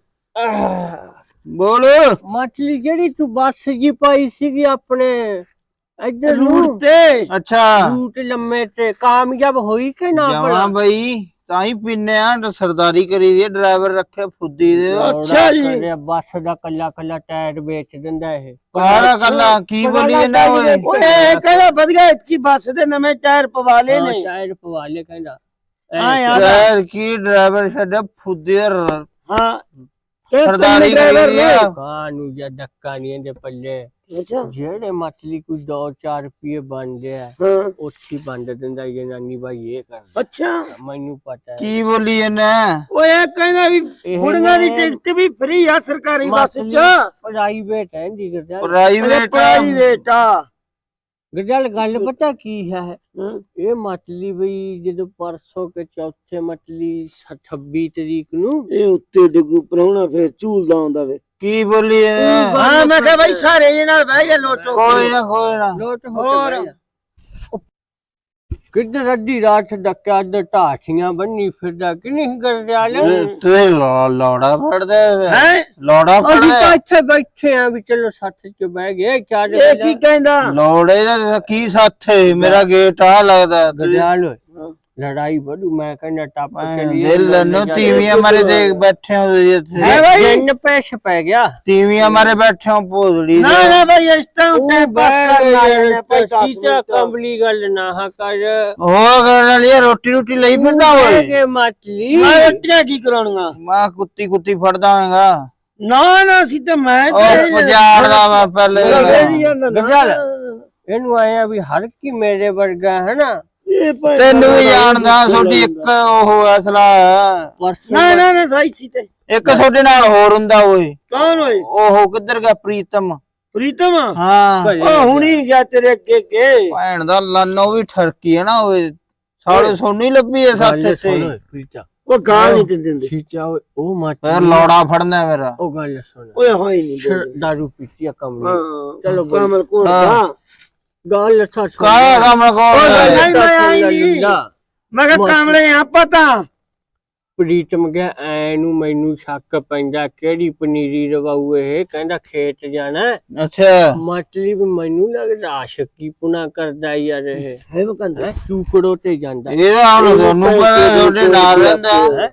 ਬੋਲ।
ਮਛਲੀ ਜਿਹੜੀ ਤੂੰ ਬੱਸ ਜੀ ਪਾਈ ਸੀਗੀ ਆਪਣੇ? ਇੱਧਰ ਨੂੰ।
ਰੂਟ ਤੇ।
ਅੱਛਾ।
ਰੂਟ ਲੰਮੇ ਤੇ। ਕਾਮਯਾਬ ਹੋਈ ਕਿ ਨਾ
ਜਮਾ
ਭਲਾ?
ਬਈ। ਤਾਂ ਹੀ ਪੀਨੇ ਆ ਸਰਦਾਰੀ ਕਰੀ ਦੀ ਡਰਾਈਵਰ ਰੱਖੇ ਫੁੱਦੀ ਦੇ।
ਅੱਛਾ ਜੀ।
ਕਰਿਆ, ਬੱਸ ਦਾ ਕੱਲਾ ਕੱਲਾ ਟਾਇਰ ਵੇਚ ਦਿੰਦਾ ਇਹ।
ਕਾਲਾ ਕੱਲਾ ਕੀ ਬੋਲੀ ਜਾਂਦਾ ਓਏ
ਓਏ ਇਹ ਕਹਿੰਦਾ ਵਧੀਆ ਇਤਕੀ ਬੱਸ ਦੇ ਨਵੇਂ ਟਾਇਰ ਪਵਾ ਲਏ ਨੇ।
ਟਾਇਰ ਪਵਾ ਲੈ ਕਹਿੰਦਾ।
ਹਾਂ ਯਾਰ।
ਯਾਰ ਕੀ ਡਰਾਈਵਰ ਛੱਡਿਆ ਫੁੱਦੀ ਦੇ ਰ-
ਹਾਂ।
ਕਰੀ ਦੀ
ਨੇ।
ਕਾਨੂੰ ਜਾਂ ਡੱਕਾ ਨਹੀਂ ਇਹਦੇ ਪੱਲੇ।
ਅੱਛਾ।
ਜਿਹੜੇ ਮਛਲੀ ਕੋਈ 2-4 ਰੁਪਏ ਬਣਦੇ ਆ
ਹਾਂ।
ਉੱਥੀ ਵੰਡ ਦਿੰਦਾ ਇਹ ਨਾਨੀ ਬਾਈ ਇਹ ਕਰਦਾ।
ਅੱਛਾ।
ਮੈਨੂੰ ਪਤਾ ਹੈ।
ਕੀ ਬੋਲੀ ਜਾਂਦਾ
ਓਏ ਇਹ ਕਹਿੰਦਾ ਵੀ ਕੁੜੀਆਂ ਦੀ ਟਿਕਟ ਵੀ ਫ੍ਰੀ ਆ ਸਰਕਾਰੀ ਬੱਸ ਚ।
ਪ੍ਰਾਈਵੇਟ ਹੈ ਜੀ
ਪ੍ਰਾਈਵੇਟ
ਪ੍ਰਾਈਵੇਟ ਆ।
ਗਰਜਲ ਗੱਲ ਪਤਾ ਕੀ ਹੈ। ਇਹ ਮਛਲੀ ਬਈ ਜਦੋਂ ਪਰਸੋਂ ਕੇ ਚੌਥੇ ਮਛਲੀ 26 ਤਰੀਕ ਨੂੰ
ਇਹ ਉੱਤੇ ਡਿੱਗੂ ਪਰਾਉਣਾ ਫੇਰ ਝੂਲਦਾ ਆਉਂਦਾ ਵੇ।
ਕੀ ਬੋਲੀ
ਹਾਂ ਮੈਂ ਕਿਹਾ ਬਾਈ ਸਾਰੇ ਇਹ ਨਾਲ ਬਹਿ ਜਾ ਲੋਟੋ
ਕੋਈ ਨਾ ਕੋਈ ਨਾ।
ਲੋਟ
ਹੋਰ।
ਕਿੱਧਰ ਅੱਧੀ ਰਾਤ ਡੱਕਿਆ ਅੱਧ ਢਾਠੀਆਂ ਬੰਨੀ ਫਿਰਦਾ ਕਿ ਨਹੀਂ ਗਰਜਲ
ਤੇ ਲੋੜਾ ਫੜਦੇ
ਹੈ।
ਲੋੜਾ
ਅਸੀਂ
ਫੜਦੇ
ਤਾਂ ਇੱਥੇ ਬੈਠੇ ਆ ਵੀ ਚਲੋ ਸੱਤ ਚ ਬਹਿ ਗਏ ਚਾਰ
ਇਹ ਕੀ ਕਹਿੰਦਾ?
ਲੋੜੇ ਦਾ ਕੀ ਸਾਥੇ ਮੇਰਾ ਗੇਟ ਆ ਲੱਗਦਾ
ਗਰਜਲ ਲੜਾਈ ਵਧੂ ਮੈਂ ਕਹਿੰਦਾ ਟੱਪ ਚਲੀਏ
ਦਿਲ ਨੂੰ ਤੀਵੀਆਂ ਮਾਰੇ ਦੇਖ ਬੈਠੇ ਹੋ ਤੁਸੀਂ ਇੱਥੇ।
ਹੈ
ਜਨ ਪੈਸ਼ ਪੈ ਗਿਆ।
ਤੀਵੀਆਂ ਮਾਰੇ ਬੈਠੇ ਹੋ ਭੋਦੜੀ
ਨਾ ਨਾ ਬਾਈ ਇਸ ਤਰ੍ਹਾਂ
ਤੂੰ
ਆ ਜਾਣੇ ਭਾਈ ਦਸ
ਸੀਤਾ ਕੰਬਲੀ ਗੱਲ ਨਾ ਹਾ ਕਰ।
ਹੋਰ ਕਰਨ ਲਈ ਰੋਟੀ ਰੋਟੀ ਲਈ ਫਿਰਦਾ ਓਏ?
ਕੇ ਮਛਲੀ
ਮੈਂ ਰੋਟੀਆਂ ਕੀ ਕਰਾਉਣੀਆਂ?
ਮੈਂ ਕੁੱਤੀ ਕੁੱਤੀ ਫੜਦਾ ਹੋਵੇਗਾ
ਨਾ ਨਾ ਸਿੱਧਾ ਮੈਂ
ਉਹ ਪਜਾੜ ਦਾ ਮੈਂ ਪਹਿਲੇ
ਇਹਨੂੰ ਆਇਆ ਵੀ ਹਰ ਕੀ ਮੇਰੇ ਵਰਗਾ ਹੈ ਨਾ
ਇਹ ਭਾਈ
ਤੈਨੂੰ ਵੀ ਜਾਣਦਾ ਤੁਹਾਡੀ ਇੱਕ ਉਹ ਅਸਲਾ ਹੈ।
ਪਰਸੋਂ
ਨਾ ਨਾ ਨਾ ਸਹੀ ਸੀ ਤੇ।
ਇੱਕ ਤੁਹਾਡੇ ਨਾਲ ਹੋਰ ਹੁੰਦਾ ਓਏ।
ਕੌਣ ਓਏ?
ਉਹ ਕਿੱਧਰ ਗਿਆ? ਪ੍ਰੀਤਮ।
ਪ੍ਰੀਤਮ?
ਹਾਂ।
ਉਹ ਹੁਣੀ ਗਿਆ ਤੇਰੇ ਅੱਗੇ ਅੱਗੇ।
ਭੈਣ ਦਾ ਲਾਨੋ ਵੀ ਠਰਕੀ ਹੈ ਨਾ ਓਏ। ਸਾਡੇ ਸੋਨੂੰ ਹੀ ਲੱਭੀ ਐ
ਸੁਣ ਪ੍ਰੀਤਾ
ਉਹ ਗਾਲ ਨਹੀਂ ਦਿੰਦੇ ਹੁੰਦੇ।
ਓਏ, ਉਹ
ਫਿਰ
ਮਛਲੀ
ਲੋੜਾ ਫੜਨਾ ਮੇਰਾ
ਉਹ ਗੱਲ ਸੁਣ।
ਓਏ ਹੋਈ ਨਹੀਂ
ਦਾਰੂ ਪੀਤੀ ਆ ਕਮਲੀ।
ਹਾਂ।
ਚਲੋ।
ਕਮਲ ਕੋਲ
ਹਾਂ।
ਦਾ
ਗੱਲ ਅੱਛਾ ਸੁਣ
ਕਾਇਆ ਕੰਮ ਕੋਲ?
ਨਹੀਂ, ਮੈਂ ਆਈ ਨਹੀਂ। ਮੈਂ ਕਿਹਾ। ਕਾਮਲੇ ਆ ਪਤਾ।
ਪ੍ਰੀਤਮ ਗਿਆ ਐ ਨੂੰ ਮੈਨੂੰ ਸ਼ੱਕ ਪੈਂਦਾ ਕਿਹੜੀ ਪਨੀਰੀ ਰਵਾਉ ਇਹ? ਕਹਿੰਦਾ ਖੇਤ ਜਾਣਾ।
ਅੱਛਾ।
ਮਤਲਬ ਮੈਨੂੰ ਲੱਗਦਾ ਆਸ਼ਕੀ ਪੁਣਾ ਕਰਦਾ ਯਾਰ ਇਹ।
ਹੈ ਮਕੰਦ
ਹੈ? ਚੂਕੜੋ ਤੇ ਜਾਂਦਾ।
ਇਹਦਾ ਹੁਣ ਤੁਹਾਨੂੰ ਪਤਾ ਤੁਹਾਡੇ ਨਾਲ ਰਹਿੰਦਾ?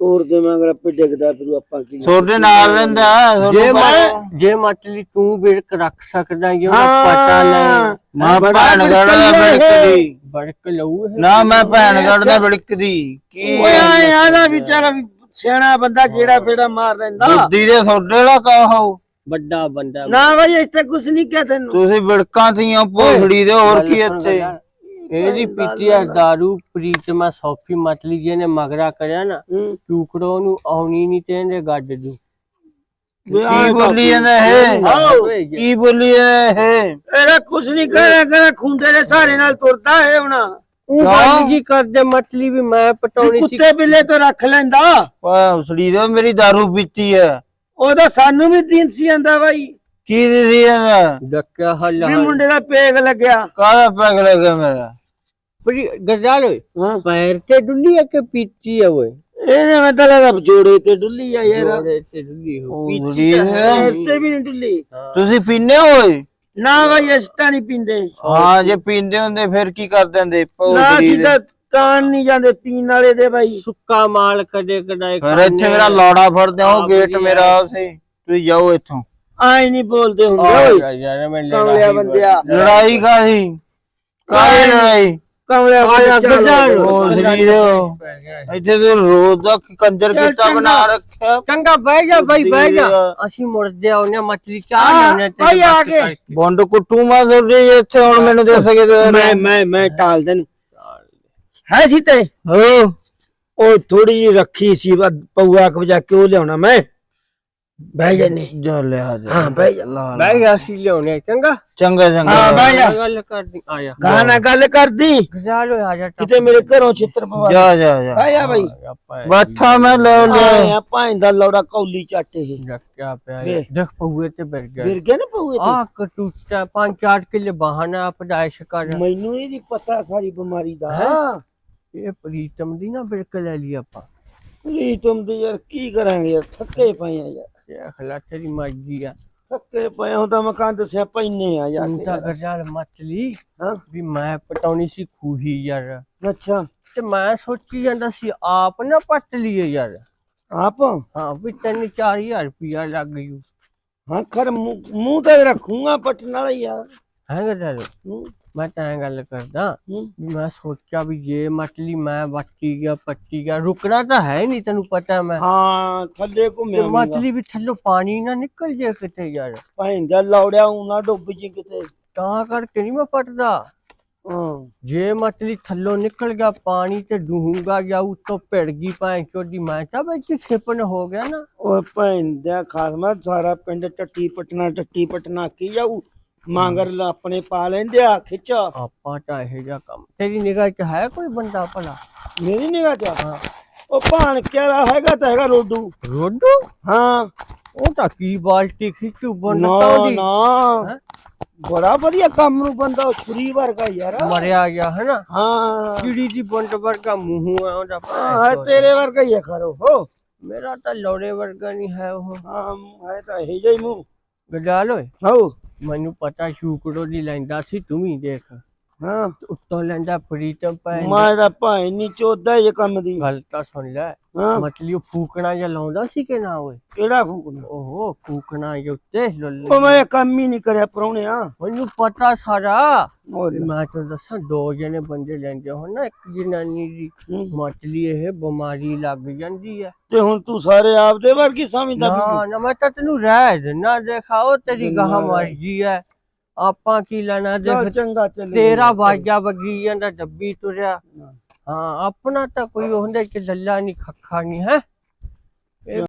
ਤੋਰ ਦੇ ਮਗਰ ਆਪੇ ਡਿੱਗਦਾ ਫਿਰ ਆਪਾਂ ਕੀ ਤੁਹਾਡੇ ਨਾਲ ਰਹਿੰਦਾ
ਜੇ ਮੈਂ ਜੇ ਮਤਲਬ ਤੂੰ ਬਿਰਕ ਰੱਖ ਸਕਦਾ ਜੇ ਉਹਦਾ। ਪਤਾ ਲੈ
ਮੈਂ ਭੈਣ ਗੜਦਾ ਬਿੜਕਦੀ
ਬੜਕ ਲਊ ਇਹ।
ਨਾ ਮੈਂ ਭੈਣ ਗੜਦਾ ਬਿੜਕਦੀ ਕੀ
ਓਏ ਆਏ ਆਦਾ ਵਿਚਾਰਾ ਵੀ ਸਿਆਣਾ ਬੰਦਾ ਜਿਹੜਾ ਫੇੜਾ ਮਾਰ ਲੈਂਦਾ
ਬੁੱਧੀ ਦੇ ਤੁਹਾਡੇ ਦਾ ਕਹੋ
ਵੱਡਾ ਬੰਦਾ।
ਨਾ ਭਾਈ ਇਸ ਤੇ ਕੁਛ ਨਹੀਂ ਕਿਹਾ ਤੈਨੂੰ।
ਤੁਸੀਂ ਬਿੜਕਾਂ ਤੀਆਂ ਭੋਸੜੀ ਦੇ ਹੋਰ ਕੀ ਇੱਥੇ?
ਇਹਦੀ ਪੀਤੀ ਆ ਦਾਰੂ ਪ੍ਰੀਤਮਾ ਸੌਫੀ ਮਤਲੀ ਜਿਹਨੇ ਮਗਰਾ ਕਰਿਆ ਨਾ ਚੂਕੜੋ ਨੂੰ ਆਉਣੀ ਨਹੀਂ ਤੇ ਇਹਦੇ ਗੱਡ ਦੂ
ਕੀ ਬੋਲੀ ਜਾਂਦਾ ਇਹ
ਆਹੋ।
ਕੀ ਬੋਲੀ ਇਹ
ਇਹਦਾ ਕੁਛ ਨਹੀਂ ਕਰਿਆ ਕਰਿਆ ਖੁੰਡੇ ਦੇ ਸਾਰੇ ਨਾਲ ਤੁਰਦਾ ਹੈ ਹੁਣ
ਉਹ ਗੱਲ ਜੀ ਕਰਦੇ ਮਤਲੀ ਵੀ ਮੈਂ ਪਟਾਉਣੀ ਸੀ
ਕੁੱਤੇ ਬਿੱਲੇ ਤੋਂ ਰੱਖ ਲੈਂਦਾ
ਭੋਸੜੀ ਦੇ ਮੇਰੀ ਦਾਰੂ ਪੀਤੀ ਹੈ
ਉਹਦਾ ਸਾਨੂੰ ਵੀ ਦਿਨ ਸੀ ਜਾਂਦਾ ਬਾਈ
ਕੀ ਦੀ ਜਾਂਦਾ
ਡੱਕਿਆ ਹੱਲ
ਵੀ ਮੁੰਡੇ ਦਾ ਪੇਗ ਲੱਗਿਆ।
ਕਾਹਦਾ ਪੈਗ ਲੱਗਾ ਮੇਰਾ?
ਪਰੀ ਗਜ਼ਾਲ ਓਏ
ਹਾਂ।
ਪੈਰ ਤੇ ਡੁੱਲੀ ਆ ਕਿ ਪੀਤੀ ਆ ਓਏ?
ਇਹਨੇ ਮੈਂ ਤਾਂ ਲੱਗਦਾ ਜੋੜੇ ਤੇ ਡੁੱਲੀ ਆ ਯਾਰ।
ਜੋੜੇ ਤੇ ਡੁੱਲੀ ਹੋ
ਭੋਸੜੀ
ਪੀਤੀ ਤਾਂ ਹੈ।
ਤੇ ਵੀ ਨਹੀਂ ਡੁੱਲੀ।
ਤੁਸੀਂ ਪੀਨੇ ਹੋਏ
ਨਾ ਬਾਈ ਇਸ ਤਾਂ ਨਹੀਂ ਪੀਂਦੇ।
ਹਾਂ ਜੇ ਪੀਂਦੇ ਹੁੰਦੇ ਫਿਰ ਕੀ ਕਰ ਦਿੰਦੇ?
ਨਾ
ਭੋਸੜੀ ਦੇ।
ਸਿੱਧਾ ਕਾਨ ਨਹੀਂ ਜਾਂਦੇ ਪੀਣ ਵਾਲੇ ਦੇ ਬਾਈ
ਸੁੱਕਾ ਮਾਲ ਕਦੇ ਕਦਾਏ
ਫਿਰ ਇੱਥੇ ਮੇਰਾ ਲੋੜਾ ਫੜਦੇ ਹੋ ਗੇਟ। ਮੇਰਾ ਉਸੇ ਤੁਸੀਂ ਜਾਓ ਇੱਥੋਂ।
ਆਏ ਨਹੀਂ ਬੋਲਦੇ ਹੁੰਦੇ ਓਏ।
ਯਾਰ ਮੈਂ
ਕਮਲਿਆ ਬੰਦਿਆ।
ਲੜਾਈ ਕਾਹਦੀ ਕਾਹਦੀ ਲੜਾਈ?
ਕਮਲਿਆ ਬੰਦਿਆ
ਗਜ਼ਾਲ
ਉਹ ਸਰੀਰ ਇੱਥੇ ਤੂੰ ਰੋਜ਼ ਦਾ ਕੰਜਰ ਕੀਤਾ ਬਣਾ। ਰੱਖਿਆ।
ਚੰਗਾ ਬਹਿ ਜਾ ਬਈ ਬਹਿ ਜਾ। ਅਸੀਂ ਮੁੜਦੇ ਆਉਨੇ ਮਛਲੀ ਚਾਹ ਲੈਣੇ
ਬਈ ਆ ਗਏ।
ਬੰਡ ਕੁੱਟੂ ਮਾ ਤੁਹਾਡੇ ਇੱਥੇ ਹੁਣ ਮੈਨੂੰ ਦੇ ਸਕੇ ਤੇ
ਮੈਂ ਮੈਂ ਮੈਂ ਟਾਲ ਦੇਣ। ਹੈ ਸੀ ਤੇ?
ਹੋ।
ਉਹ ਥੋੜੀ ਜਿਹੀ ਰੱਖੀ ਸੀ ਪਊਆ ਕ ਵਜਾ ਕੇ ਉਹ ਲਿਆਉਣਾ ਮੈਂ? ਬਹਿ ਜਾਨੇ
ਜਾ ਲਿਆ ਜਾ।
ਹਾਂ ਬਹਿ ਜਾ।
ਲਾ ਲਾ।
ਬਹਿ ਜਾ ਅਸੀਂ ਲਿਆਉਨੇ ਚੰਗਾ?
ਚੰਗਾ
ਹਾਂ,
ਚੰਗਾ
ਬਹਿ ਜਾ।
ਗੱਲ ਕਰਦੀ ਆਇਆ
ਗਾਣਾ ਗੱਲ ਕਰਦੀ।
ਗਜ਼ਾਲ ਆ ਜਾ।
ਕਿਤੇ ਮੇਰੇ ਘਰੋਂ ਛਿੱਤਰ ਪਵਾ
ਜਾ ਜਾ ਜਾ।
ਬਹਿ ਜਾ ਬਾਈ।
ਬੱਠਾ ਮੈਂ ਲੈ ਲਿਆ।
ਆਇਆ ਭਾਂਦਾ ਲੌੜਾ ਕੌਲੀ ਚੱਟ ਇਹ।
ਰੱਖਿਆ ਪਿਆ
ਵੇ।
ਹੈ। ਦੇਖ ਪਊਏ ਤੇ ਬਿਰ ਗਿਆ।
ਫਿਰ ਗਿਆ ਨਾ ਪਊਏ
ਆ ਕਟੂਚਾ ਪੰਜ ਚਾਰ ਕਿਲੇ ਬਹਾਨਾ ਪਦਾਇਸ਼ ਕਰ।
ਤੇ ਮੈਨੂੰ ਇਹ ਨਹੀਂ ਪਤਾ ਸਾਰੀ ਬਿਮਾਰੀ ਦਾ।
ਹੈਂ? ਇਹ ਪ੍ਰੀਤਮ ਦੀ ਨਾ ਬਿਰਕ ਲੈ ਲਈ ਆਪਾਂ।
ਲੀ ਤੁਮ ਦੀ ਯਾਰ ਕੀ ਕਰਾਂਗੇ ਯਾਰ ਥੱਕੇ ਪਏ ਆ ਯਾਰ।
ਇਹ ਅਖਲਾ ਤੇਰੀ ਮਰਜ਼ੀ ਆ।
ਥੱਕੇ ਪਏ ਹਾਂ ਤਾਂ ਮਕਾਨ ਦੱਸਿਆ ਪੈਨੇ ਆ ਯਾਰ
ਤੂੰ ਤਾਂ ਗਜ਼ਾਲ ਮਚਲੀ
ਹਾਂ।
ਵੀ ਮੈਂ ਪਟਾਉਣੀ ਸੀ ਖੂਹੀ ਯਾਰ।
ਅੱਛਾ।
ਤੇ ਮੈਂ ਸੋਚੀ ਜਾਂਦਾ ਸੀ ਆਪ ਨਾ ਪੱਟ ਲਈਏ ਯਾਰ।
ਆਪ?
ਹਾਂ ਵੀ ਤਿੰਨ ਚਾਰ ਹਜ਼ਾਰ ਰੁਪਇਆ ਲੱਗ ਗਈ
ਹਾਂ ਖਰ ਮੂੰਹ ਤੇ ਰੱਖੂਗਾ ਪਟਨ ਵਾਲਾ ਯਾਰ
ਹੈ ਗਜ਼ਾਲ
ਹੂੰ,
ਮੈਂ ਤਾਂ ਗੱਲ ਕਰਦਾ। ਵੀ ਮੈਂ ਸੋਚਿਆ ਵੀ ਜੇ ਮਛਲੀ ਮੈਂ ਵੱਟੀ ਗਿਆ ਪੱਟੀ ਗਿਆ ਰੁਕਣਾ ਤਾਂ ਹੈ ਨਹੀਂ ਤੈਨੂੰ ਪਤਾ ਮੈਂ।
ਹਾਂ ਥੱਲੇ ਘੁੰਮਿਆ
ਮਛਲੀ ਵੀ ਥੱਲੋਂ ਪਾਣੀ ਨਾ ਨਿਕਲ ਜੇ ਕਿਤੇ ਯਾਰ।
ਭਾਂਦਾ ਲੌੜਿਆ ਉਨਾ ਡੁੱਬ ਜੀ ਕਿਤੇ।
ਤਾਂ ਕਰਕੇ ਨਹੀਂ ਮੈਂ ਪਟਦਾ। ਜੇ ਮਛਲੀ ਥੱਲੋਂ ਨਿਕਲ ਗਿਆ ਪਾਣੀ ਤੇ ਡੂੰਗਾ ਜਾਂ ਉੱਤੋਂ ਭਿੜ ਗਈ ਭਾਂ ਚੋਦੀ ਮੈਂ ਤਾਂ ਵਿੱਚ ਛਿਪਣ ਹੋ ਗਿਆ ਨਾ।
ਉਹ ਭਾਂਦਾ ਖਾਸਮਾ ਸਾਰਾ ਪਿੰਡ ਟੱਟੀ ਪਟਨਾ ਟੱਟੀ ਪਟਨਾ ਕੀ ਜਾਊ ਮਾਂਗਰ ਲ- ਆਪਣੇ ਪਾ ਲੈਂਦੇ ਆ ਖਿੱਚ।
ਆਪਾਂ ਤਾਂ ਇਹ ਜਿਹਾ ਕੰਮ। ਤੇਰੀ ਨਿਗਾਹ 'ਚ ਹੈ ਕੋਈ ਬੰਦਾ ਭਲਾ?
ਮੇਰੀ ਨਿਗਾਹ ਚ
ਹਾਂ
ਉਹ ਭਾਣ ਕਿਹੜਾ ਹੈਗਾ ਤਾਂ ਹੈਗਾ ਰੋਡੂ।
ਰੋਡੂ?
ਹਾਂ।
ਉਹ ਤਾਂ ਕੀ ਬਾਲਟੀ ਖਿੱਚੂ
ਨਾ
ਬੰਦਾ ਦੀ
ਨਾ।
ਹੈਂ?
ਬੜਾ ਵਧੀਆ ਕੰਮ ਨੂੰ ਬੰਦਾ ਉਹ ਛੁਰੀ ਵਰਗਾ ਯਾਰ।
ਮਰਿਆ ਗਿਆ ਹੈ ਨਾ
ਹਾਂ।
ਚਿੜੀ ਦੀ ਬੰਡ ਵਰਗਾ ਮੂੰਹ ਹੈ ਉਹਦਾ
ਹਾਂ। ਤੇਰੇ ਵਰਗਾ ਹੀ ਹੈ ਖਰੋ ਹੋ
ਮੇਰਾ ਤਾਂ ਲੋੜੇ ਵਰਗਾ ਨਹੀਂ ਹੈ ਉਹ।
ਹਾਂ ਹੈ ਤਾਂ ਇਹ ਜਿਹਾ ਹੀ ਮੂੰਹ।
ਗਜਾਲ ਓਏ।
ਹੋ
ਮੈਨੂੰ ਪਤਾ ਸ਼ੂਕੜੋ ਦੀ ਲੈਂਦਾ ਸੀ ਤੂੰ ਵੀ ਦੇਖ।
ਹਾਂ।
ਉੱਤੋਂ ਲੈਂਦਾ ਪ੍ਰੀਤਮ ਭੈਣ
ਮੈਂ ਤਾਂ ਭਾਈ ਨਹੀਂ ਚੋਦਾ ਇਹ ਕੰਮ ਦੀ।
ਗੱਲ ਤਾਂ ਸੁਣ ਲੈ।
ਹਾਂ।
ਮਤਲਬ ਉਹ ਫੂਕਣਾ ਜਾਂ ਲਾਉਂਦਾ ਸੀ ਕਿ ਨਾ ਓਏ?
ਕਿਹੜਾ ਫੂਕਣਾ?
ਓਹੋ ਫੂਕਣਾ ਜਾਂ ਉੱਤੇ। ਲੁੱਲ
ਉਹ ਮੈਂ ਇਹ ਕੰਮ ਹੀ ਨਹੀਂ ਕਰਿਆ ਪਰੌਣਿਆ
ਮੈਨੂੰ ਪਤਾ ਸਾਰਾ।
ਹੋਰ
ਵੀ ਮੈਂ ਤਾਂ ਦੱਸਾਂ ਦੋ ਜਣੇ ਬੰਦੇ ਲੈਂਦੇ ਹੋ ਨਾ ਇੱਕ ਜਨਾਨੀ ਦੀ। ਮਤਲੀ ਇਹ ਬਿਮਾਰੀ ਲੱਗ ਜਾਂਦੀ ਹੈ
ਤੇ ਹੁਣ ਤੂੰ ਸਾਰੇ ਆਪਦੇ ਵਰਗੀ ਸਮਝਦਾ
ਨਾ ਨਾ ਮੈਂ ਤਾਂ ਤੈਨੂੰ ਰਹਿ ਦੇਣਾ ਦੇਖਾਓ ਤੇਰੀ ਗਾਹ ਮਰਜ਼ੀ ਹੈ ਆਪਾਂ ਕੀ ਲੈਣਾ
ਚੱਲ
ਦੇਖ
ਚੰਗਾ ਚੱਲ
ਤੇਰਾ ਵਾਜਾ ਵਗੀ ਜਾਂਦਾ ਡੱਬੀ ਤੁਰਿਆ। ਹਾਂ। ਆਪਣਾ ਤਾਂ ਕੋਈ ਉਹਦੇ ਚ ਲੱਲਾ ਨਹੀਂ ਖੱਖਾ ਨਹੀਂ ਹੈ?